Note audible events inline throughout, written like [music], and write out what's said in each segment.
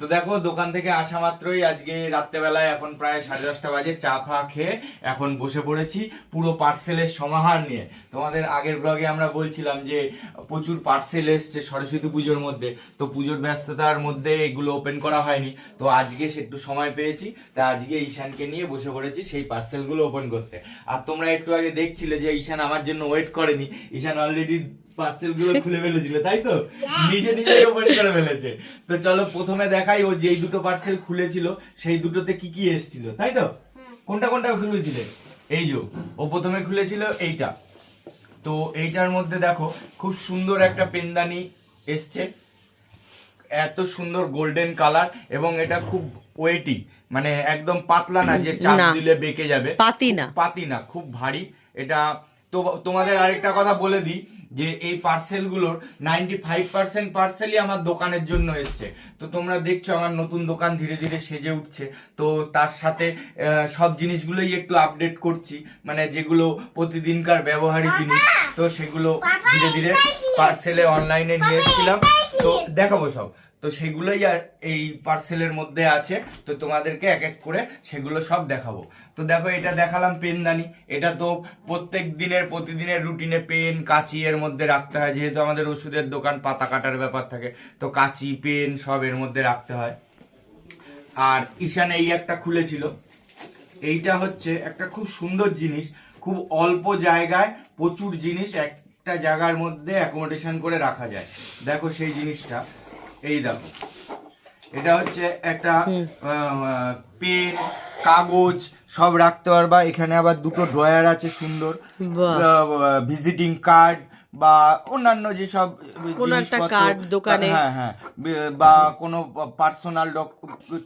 তো দেখো, দোকান থেকে আসা মাত্রই আজকে রাত্রেবেলায় এখন প্রায় সাড়ে দশটা বাজে, চা ফা খেয়ে এখন বসে পড়েছি পুরো পার্সেলের সমাহার নিয়ে। তোমাদের আগের ব্লগে আমরা বলছিলাম যে, প্রচুর পার্সেল এসছে সরস্বতী পুজোর মধ্যে। তো পুজোর ব্যস্ততার মধ্যে এগুলো ওপেন করা হয়নি। তো আজকে সে একটু সময় পেয়েছি, তা আজকে ঈশানকে নিয়ে বসে পড়েছি সেই পার্সেলগুলো ওপেন করতে। আর তোমরা একটু আগে দেখছিলে যে ঈশান আমার জন্য ওয়েট করেনি। ঈশান অলরেডি পার্সেলগুলো খুলে [laughs] ফেলেছিল তাই তো? নিজে নিজে ওপেন করে ফেলেছে। তো চলো প্রথমে দেখাই ও যেই দুটো পার্সেল খুলেছিল সেই দুটোতে কি কি এসেছিল তাই তো? কোনটা কোনটা খুলেছিল? এই যে ও প্রথমে খুলেছিল এইটা। তো এইটার মধ্যে দেখো খুব সুন্দর একটা পেনদানি এসছে। এত সুন্দর গোল্ডেন কালার এবং এটা খুব ওয়েটি মানে একদম পাতলা না যে চাপ দিলে বেঁকে যাবে। পাতি না। পাতি না খুব ভারী। এটা তো তোমাদের আরেকটা কথা বলে দিই যে এই পার্সেলগুলোর নাইনটি ফাইভ পার্সেন্ট পার্সেলই আমার দোকানের জন্য এসছে। তো তোমরা দেখছ আমার নতুন দোকান ধীরে ধীরে সেজে উঠছে। তো তার সাথে সব জিনিসগুলোই একটু আপডেট করছি। মানে যেগুলো প্রতিদিনকার ব্যবহারিক জিনিস তো সেগুলো ধীরে ধীরে পার্সেলে অনলাইনে নিয়ে এসেছিলাম। তো দেখাবো সব। তো সেগুলোই এই পার্সেলের মধ্যে আছে। তো তোমাদেরকে এক এক করে সেগুলো সব দেখাবো। তো দেখো, এটা দেখালাম পেনদানি এটা তো প্রত্যেক দিনের, প্রতিদিনের রুটিনে পেন কাঁচি এর মধ্যে রাখতে হয়। যেহেতু আমাদের ওষুধের দোকান, পাতা কাটার ব্যাপার থাকে, তো কাঁচি পেন সব এর মধ্যে রাখতে হয়। আর ঈশান এই একটা খুলেছিল। এইটা হচ্ছে একটা খুব সুন্দর জিনিস। খুব অল্প জায়গায় প্রচুর জিনিস একটা জায়গার মধ্যে অ্যাকোমোডেশন করে রাখা যায়। দেখো সেই জিনিসটা। এই দেখো। এটা হচ্ছে একটা পেন কাগজ সব রাখতে পারবা। এখানে আবার দুটো ড্রয়ার আছে সুন্দর। ভিজিটিং কার্ড বা অন্যান্য যেসব কোনো একটা জিনিসপত্র- দোকানে। হ্যাঁ হ্যাঁ। বা কোনো পার্সোনাল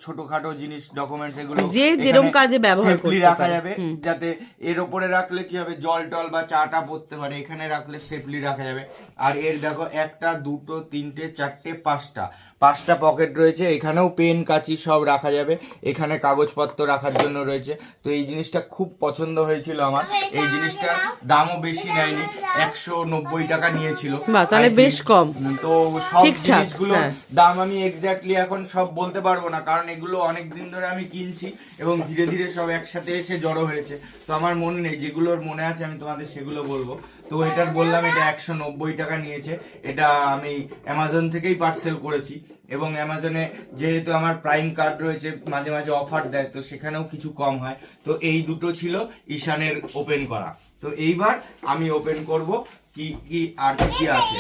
ছোটখাটো জিনিস ডকুমেন্টস এগুলো যে যেরকম কাজে ব্যবহার করতে রাখা যাবে যাতে এর ওপরে রাখলে কি হবে জল টল বা চাটা পড়তে পারে এখানে রাখলে সেফলি রাখা যাবে। আর এর দেখো একটা দুটো তিনটে চারটে পাঁচটা। পাঁচটা পকেট রয়েছে এখানেও পেন কাঁচি সব রাখা যাবে। এখানে কাগজপত্র রাখার জন্য রয়েছে। তো এই জিনিসটা খুব পছন্দ হয়েছিল আমার। এই জিনিসটা দামও বেশি নেয়নি একশো নব্বই টাকা নিয়েছিল। তাহলে বেশ কম। তো সব জিনিসগুলো হ্যাঁ। দাম আমি এক্স্যাক্টলি এখন সব বলতে পারব না কারণ এগুলো অনেক দিন ধরে আমি কিনছি এবং ধীরে ধীরে সব একসাথে এসে জড়ো হয়েছে। তো আমার মনে নেই যেগুলোর মনে আছে আমি তোমাদের সেগুলো বলব। তো এটার বললাম এটা একশো নব্বই টাকা নিয়েছে। এটা আমি অ্যামাজন থেকেই পার্সেল করেছি। এবং অ্যামাজনে যেহেতু আমার প্রাইম কার্ড রয়েছে, মাঝে মাঝে অফার দেয়, তো সেখানেও কিছু কম হয়। তো এই দুটো ছিল ঈশানের ওপেন করা। তো এইবার আমি ওপেন করব কি কি, আর কি কি আছে।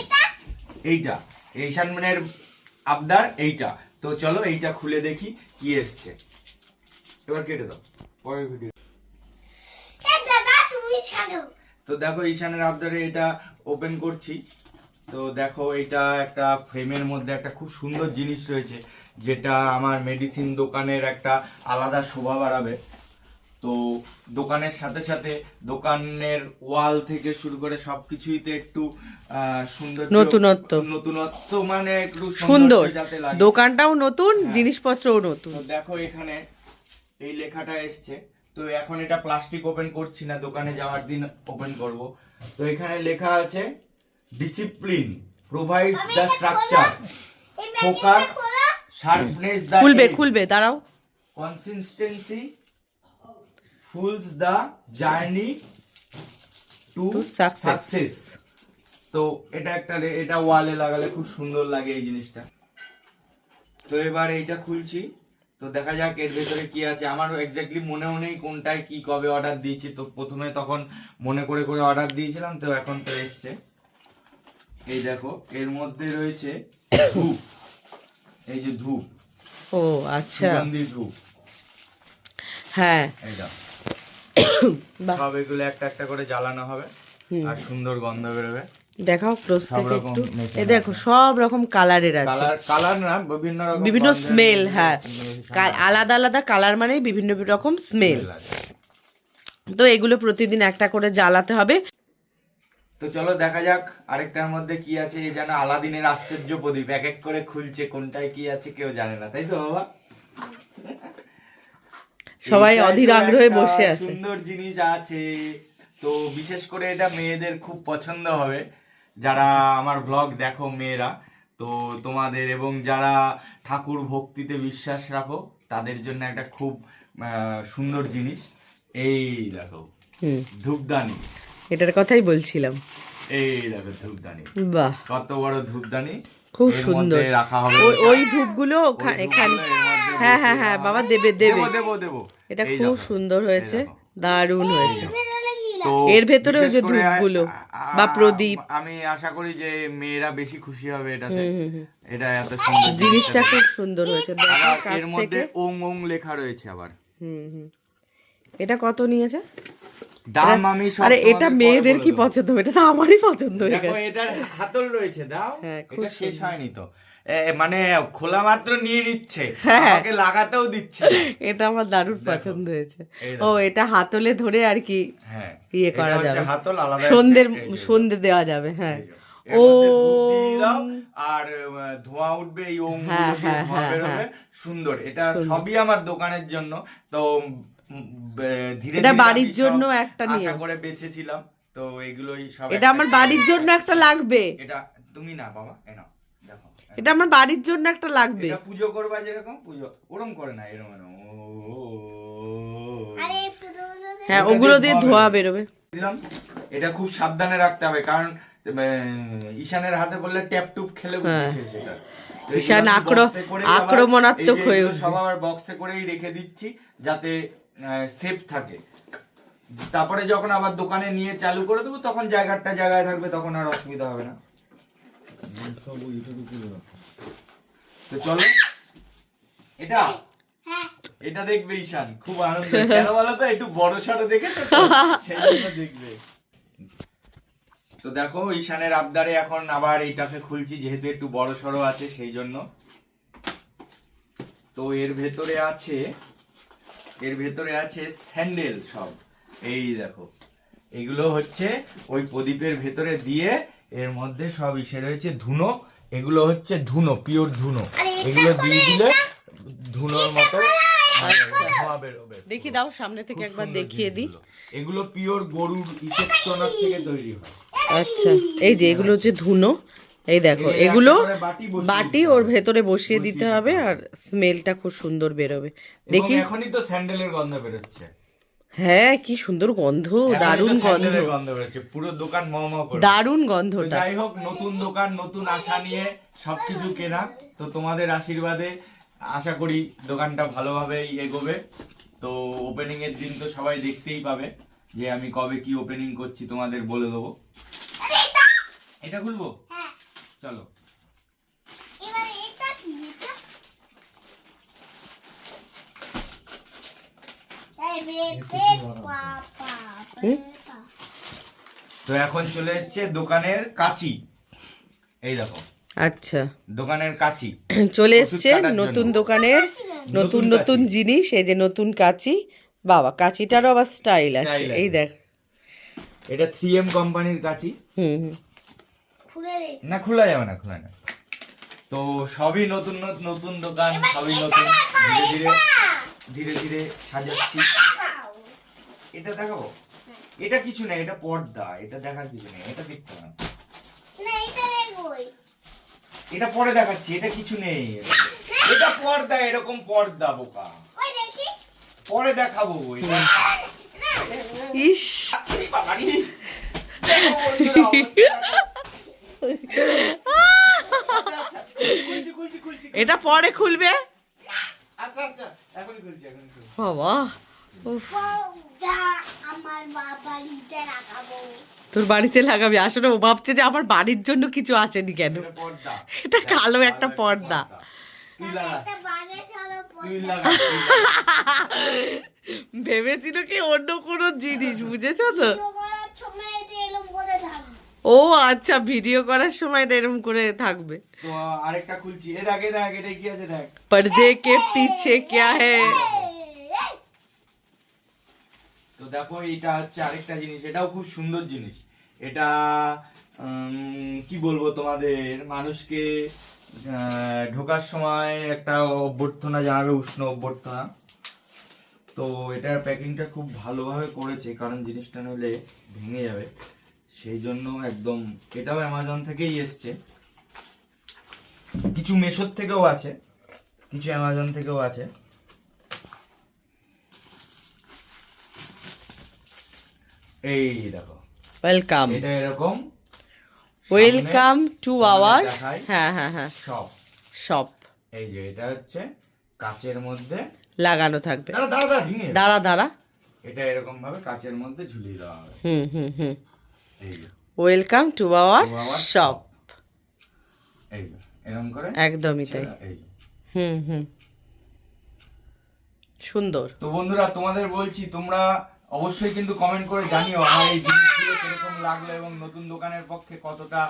এইটা ঈশানের আবদার এইটা। তো চলো এইটা খুলে দেখি কি এসছে। এবার কেটে দাও। পরের ভিডিও তো দেখো ঈশানের আবদারে এটা ওপেন করছি। তো দেখো এটা একটা ফ্রেমের মধ্যে একটা খুব সুন্দর জিনিস রয়েছে যেটা আমার মেডিসিন দোকানের একটা আলাদা শোভা বাড়াবে। তো দোকানের সাথে সাথে দোকানের ওয়াল থেকে শুরু করে সবকিছুইতে একটু সুন্দর নতুনত্ব। নতুনত্ব মানে একটু সুন্দর। দোকানটাও নতুন জিনিসপত্রও নতুন। দেখো এখানে এই লেখাটা এসছে। তো এখন এটা প্লাস্টিক ওপেন করছি না দোকানে যাওয়ার দিন ওপেন করব। তো এখানে লেখা আছে discipline provides the structure focus sharpness the খুলবে খুলবে দাঁড়াও। Consistency fuels the journey to success তো এটা একটা এটা ওয়ালে লাগালে খুব সুন্দর লাগে এই জিনিসটা। তো এবার এইটা খুলছি। তো দেখা যাক এর ভেতরে কি আছে। আমার এক্স্যাক্টলি মনেও নেই কোনটায় কি কবে অর্ডার দিয়েছি। তো প্রথমে তখন মনে করে করে অর্ডার দিয়েছিলাম তো এখন তো এসছে। এই দেখো এর মধ্যে রয়েছে ধূপ। এই যে ধূপ। ও আচ্ছা। সুগন্ধি ধূপ। হ্যাঁ। এইটা সব এগুলো একটা একটা করে জ্বালানো হবে। আর সুন্দর গন্ধ বেরোবে। দেখাও ক্লোজ থেকে একটু। এ দেখো সব রকম কালারের আছে। কালার কালার না বিভিন্ন রকম বিভিন্ন স্মেল হ্যাঁ। আলাদা আলাদা কালার মানে বিভিন্ন রকম স্মেল। তো এগুলো প্রতিদিন একটা করে জ্বালাতে হবে। তো চলো দেখা যাক আরেকটার মধ্যে কি আছে এই যেন আলাদিনের আশ্চর্য প্রদীপ। এক এক করে খুলছে কোনটায় কি আছে কেউ জানে না তাই তো বাবা? সবাই অধীর আগ্রহে বসে আছে। সুন্দর জিনিস আছে। তো বিশেষ করে এটা মেয়েদের খুব পছন্দ হবে। যারা আমার ব্লগ দেখো মেয়েরা তো তোমাদের এবং যারা ঠাকুর ভক্তিতে বিশ্বাস রাখো তাদের জন্য একটা খুব সুন্দর জিনিস। এই দেখো ধূপদানি। এটার কথাই বলছিলাম। এই দেখো ধূপদানি। বাহ। কত বড় ধূপদানি। খুব সুন্দর। রাখা হবে ওই ধূপগুলো ওই ওখা- ধূপগুলো এখানে হ্যাঁ হ্যাঁ হ্যাঁ বাবা। দেবে দেবে দেবো। দেবো এটা খুব সুন্দর হয়েছে। দারুণ হয়েছে। এর ভেতরে ওই যে ধূপগুলো বা প্রদীপ। আমি আশা করি যে মেয়েরা বেশি খুশি হবে এটাতে। এটা এত সুন্দর জিনিসটা খুব সুন্দর হয়েছে এর মধ্যে ওং ওং লেখা রয়েছে আবার। হুম হুম। এটা কত নিয়েছে? দাম আমি আরে এটা মেয়েদের কি পছন্দ এটা তো আমারই পছন্দ হয়ে গেছে। এটার হাতল রয়েছে দাও। হ্যাঁ, এটা শেষ হয়নি তো। মানে খোলা মাত্র নিয়ে নিচ্ছে। হ্যাঁ। আমাকে লাগাতেও দিচ্ছে এটা আমার দারুণ। পছন্দ হয়েছে। ও এটা হাতলে ধরে আর কি হ্যাঁ ইয়ে করা যাবে। হাতল আলাদা যে। সন্ধে দেওয়া যাবে হ্যাঁ। ওম। আর ধোঁয়া উঠবে এই ওম হ্যাঁ, ধোঁয়া বেরোবে। সুন্দর এটা সবই আমার দোকানের জন্য। তো ধীরে এটা বাড়ির জন্য একটা আশা করে বেঁচেছিলাম তো এগুলোই সব এটা আমার বাড়ির জন্য একটা লাগবে। এটা তুমি না বাবা এ নাও। দেখো এটা আমার বাড়ির জন্য একটা লাগবে। এটা পুজো করবা যেরকম পুজো। ওরম করে না এরকম। হ্যাঁ ওগুলো দিয়ে ধোয়া বেরোবে। দিলাম। এটা খুব সাবধানে রাখতে হবে কারণ ঈশানের হাতে বললে ট্যাপ টুপ খেলে হ্যাঁ। সেটা ঈশান করেই আবার- আক্রমণাত্মক হয়ে সব আবার বক্সে করেই রেখে দিচ্ছি যাতে সেফ থাকে। তারপরে যখন আবার দোকানে নিয়ে চালু করে দেবো তখন জায়গাটা জায়গায় থাকবে তখন আর অসুবিধা হবে না। তো দেখো, ঈশানের আবদারে এখন আবার এইটাকে খুলছি, যেহেতু একটু বড় সড়ো আছে, সেই জন্য। তো এর ভেতরে আছে, এর ভেতরে আছে স্যান্ডেল সব। এই দেখো, এগুলো হচ্ছে ওই প্রদীপের ভেতরে দিয়ে এর মধ্যে সব ইসে রয়েছে ধুনো এগুলো হচ্ছে ধুনো পিওর ধুনো। এগুলো দিয়ে দিলে ধুনোর মতো দেখি দাও সামনে থেকে একবার দেখিয়ে দিই। এগুলো পিওর গরুর ইসের টোনার থেকে তৈরি হয়। আচ্ছা। এই যে এগুলো হচ্ছে ধুনো। এই দেখো এগুলো বাটি ওর ভেতরে বসিয়ে দিতে হবে। আর স্মেলটা খুব সুন্দর বেরোবে। দেখি। এখনই তো স্যান্ডেলের গন্ধ বেরোচ্ছে। হ্যাঁ কি সুন্দর গন্ধ দারুণ গন্ধ। গন্ধ বেরোচ্ছে পুরো দোকান ম ম করে। দারুণ গন্ধটা। যাই হোক নতুন দোকান নতুন আশা নিয়ে সবকিছু কেনা। তো তোমাদের আশীর্বাদে আশা করি দোকানটা ভালোভাবেই এগোবে। তো ওপেনিং এর দিন তো সবাই দেখতেই পাবে যে আমি কবে কি ওপেনিং করছি তোমাদের বলে দেবো। এটা খুলবো? হ্যাঁ। চলো এবার এটা কি এটা এই রে রে পাপা পাপা তো এখন চলে এসছে দোকানের কাচি। এই দেখো। আচ্ছা। দোকানের কাচি। চলে এসছে নতুন দোকানের নতুন নতুন জিনিস এই যে নতুন কাঁচি। বাবা কাঁচিটারও আবার স্টাইল আছে। এই দেখ। এটা থ্রি এম কোম্পানির কাচি। হুম হুম। না খোলা যাবে না খোলা না। তো সবই নতুন নতুন নতুন দোকান সবই নতুন। ধীরে ধীরে। ধীরে ধীরে সাজাচ্ছি। এটা দেখাবো? এটা কিছু নেই এটা পর্দা। এটা দেখার কিছু নেই এটা দেখতে না না এটা পরে দেখাচ্ছি এটা কিছু নেই। এটা পর্দা এরকম পর্দা বোকা। পরে দেখাবো এটা ইস। আচ্ছা, আচ্ছা। এটা পরে খুলবে? আচ্ছা আচ্ছা এখনই খুলছি এখনই খুলছি। বাবা তোর বাড়িতে লাগাবি? আসলে ও ভাবছে যে আমার বাড়ির জন্য কিছু আসেনি কেন? এটা কালো একটা পর্দা। ভেবেছিল কি অন্য কোনো জিনিস বুঝেছ তো? ভিডিও করার সময় এটা এরকম করে থাকবে ও আচ্ছা ভিডিও করার সময় এটা এরকম করে থাকবে তো আরেকটা খুলছি এর আগে দেখ এটা কি আছে দেখ पर्दे के पीछे क्या है এই, এই, তো দেখো এইটা হচ্ছে আরেকটা জিনিস এটাও খুব সুন্দর জিনিস এটা উম, কি বলবো তোমাদের মানুষকে আহ, ঢোকার সময় একটা অভ্যর্থনা জানাবে উষ্ণ অভ্যর্থনা তো এটার প্যাকিংটা খুব ভালোভাবে করেছে কারণ জিনিসটা নইলে ভেঙে যাবে সেই জন্য একদম এটাও অ্যামাজন থেকেই এসছে। কিছু মেশোর থেকেও আছে কিছু অ্যামাজন থেকেও আছে। এই দেখো ওয়েলকাম এটা এরকম। ওয়েলকাম টু আওয়ার হ্যাঁ হ্যাঁ হ্যাঁ। সব শপ এই যে এটা হচ্ছে কাচের মধ্যে লাগানো থাকবে। দাঁড়া দাঁড়া দাঁড়া দাঁড়া এটা এরকম ভাবে কাচের মধ্যে ঝুলিয়ে দেওয়া হবে। হুম হুম হুম। ওয়েলকাম টু আওয়ার শপ একদমই তাই। হুম হুম। সুন্দর। তো বন্ধুরা তোমাদের বলছি তোমরা অবশ্যই কিন্তু কমেন্ট করে জানিও আমার এই জিনিসগুলো কীরকম লাগল এবং নতুন দোকানের পক্ষে কতটা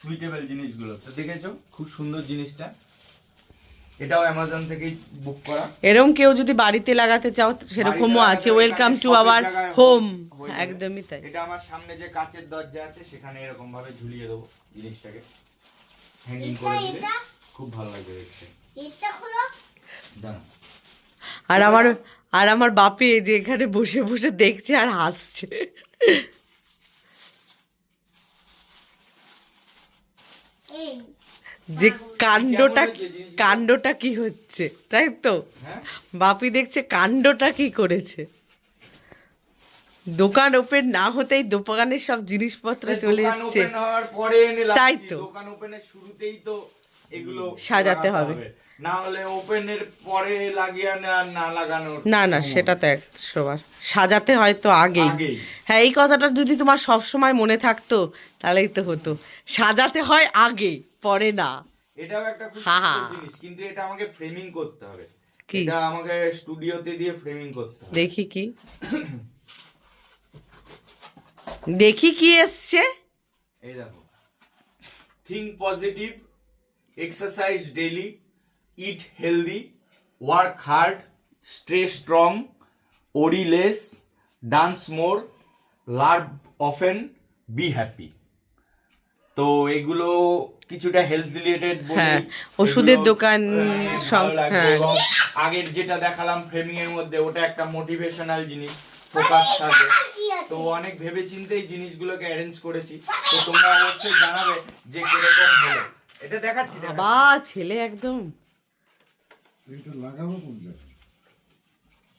সুইটেবল জিনিসগুলো। তো দেখেছ? খুব সুন্দর জিনিসটা। এটাও অ্যামাজন থেকেই বুক করা। এরকম কেউ যদি বাড়িতে লাগাতে চাও সেরকমও আছে। ওয়েলকাম টু আওয়ার হোম একদমই তাই। এটা আমার সামনে যে কাচের দরজা আছে সেখানে এরকম ভাবে ঝুলিয়ে দেবো জিনিসটাকে। হ্যাঙ্গিং করে দিলে খুব ভালো লাগবে দেখতে। এটা আর আমার আর আমার বাপি এই যে এখানে বসে বসে দেখছে আর হাসছে। এই। যে কাণ্ডটা কাণ্ডটা কি হচ্ছে তাই তো? হ্যাঁ। বাপি দেখছে কাণ্ডটা কি করেছে। দোকান ওপেন না হতেই দোকানের সব জিনিসপত্র চলে এসছে। তাই তো। দোকান ওপেনের শুরুতেই তো এগুলো সাজাতে হবে। না হলে ওপেনের পরে লাগিয়ে না লাগানোর না না সেটা তো একশোবার সাজাতে হয়তো আগেই। হ্যাঁ এই কথাটা যদি তোমার সব সময় মনে থাকতো তাহলেই তো হতো। সাজাতে হয় আগে পরে না। এটাও একটা। জিনিস কিন্তু এটা আমাকে ফ্রেমিং করতে হবে। কি? এটা আমাকে স্টুডিওতে দিয়ে ফ্রেমিং করতে হবে। দেখি কি। দেখি কি এসছে। এই দেখো। Think positive exercise daily eat healthy work hard stre strong worry less dance more love often be happy তো এগুলো কিছুটা হেলথ রিলেটেড হ্যাঁ, ওষুধের দোকান সব, হ্যাঁ। আগের যেটা দেখালাম ফ্রেমিং এর মধ্যে ওটা একটা মোটিভেশনাল জিনিস ফোকাস থাকে। তো অনেক ভেবে চিন্তে এই জিনিসগুলোকে অ্যারেঞ্জ করেছি। তো তোমরা অবশ্যই জানাবে যে কীরকম হলো। এটা দেখাচ্ছি দেখাচ্ছি। বাবা ছেলে একদম। এটা লাগাবো কোন জায়গায়?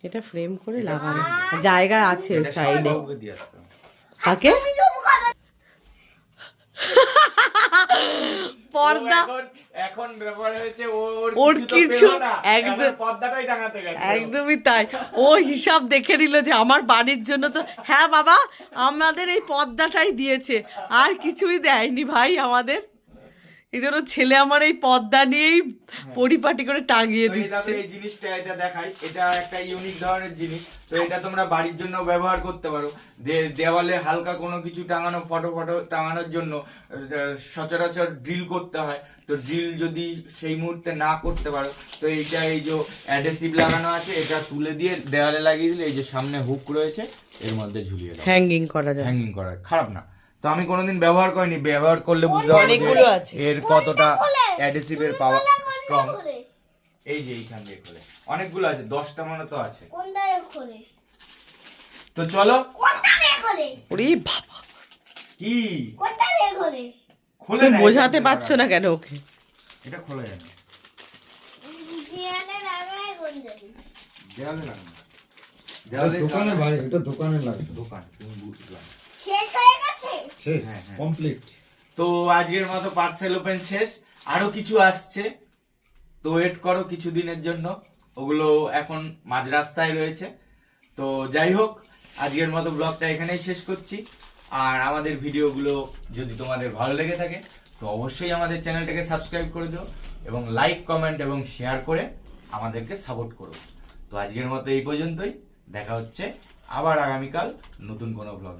এটা ফ্রেম করে লাগানো জায়গা আছে সাইডে। কাকে। পর্দা। এখন ব্যাপার হয়েছে ওর কিছু একদম- পর্দাটাই টাঙাতে গেছে। একদমই তাই। ও হিসাব দেখে নিল যে আমার বাড়ির জন্য তো হ্যাঁ বাবা আমাদের এই পর্দাটাই দিয়েছে। আর কিছুই দেয়নি ভাই আমাদের। এই জন্য ছেলে আমার এই পর্দা নিয়েই পরিপাটি করে টাঙিয়ে দিচ্ছে। এই জিনিসটা এটা দেখাই এটা একটা ইউনিক ধরনের জিনিস। তো এটা তোমরা বাড়ির জন্য ব্যবহার করতে পারো। যে দেওয়ালে হালকা কোনো কিছু টাঙানো ফটো ফটো টাঙানোর জন্য সচরাচর ড্রিল করতে হয়। তো ড্রিল যদি সেই মুহূর্তে না করতে পারো তো এইটা এই যে অ্যাডেসিভ লাগানো আছে এটা তুলে দিয়ে দেওয়ালে লাগিয়ে দিলে এই যে সামনে হুক রয়েছে এর মধ্যে ঝুলিয়ে দাও। হ্যাঙ্গিং করা যায়। হ্যাঙ্গিং করা খারাপ না। তো আমি কোনোদিন ব্যবহার করিনি ব্যবহার করলে বুঝতে পারব অনেকগুলো যে আছে। এর কতটা অ্যাডেসিভের পাওয়ার স্ট্রং এই যে এইখান দিয়ে খোলে। অনেকগুলো আছে দশটা মনে তো আছে। কোনটা দিয়ে খোলে? তো চলো। কোনটা দিয়ে খোলে? ওরে বাবা। কি? কোনটা দিয়ে খোলে? খোলে তুমি না, বোঝাতে পারছ না কেন ওকে? এটা খোলা যায় না। দেয়ালে লাগায় কোন জায়গায়? দেওয়ালে লাগে না দোকানে ভাই এটা দোকানে লাগবে। দোকান তুমি বুঝলাম শেষ হয়ে গেছে? শেষ হ্যাঁ, হ্যাঁ। কমপ্লিট তো আজকের মতো পার্সেল ওপেন শেষ। আরও কিছু আসছে। তো ওয়েট করো কিছু দিনের জন্য। ওগুলো এখন মাঝ রাস্তায় রয়েছে। তো যাই হোক আজকের মতো ব্লগটা এখানেই শেষ করছি। আর আমাদের ভিডিওগুলো যদি তোমাদের ভালো লেগে থাকে তো অবশ্যই আমাদের চ্যানেলটাকে সাবস্ক্রাইব করে দিও এবং লাইক কমেন্ট এবং শেয়ার করে আমাদেরকে সাপোর্ট করো। তো আজকের মতো এই পর্যন্তই। দেখা হচ্ছে আবার আগামীকাল নতুন কোনো ব্লগ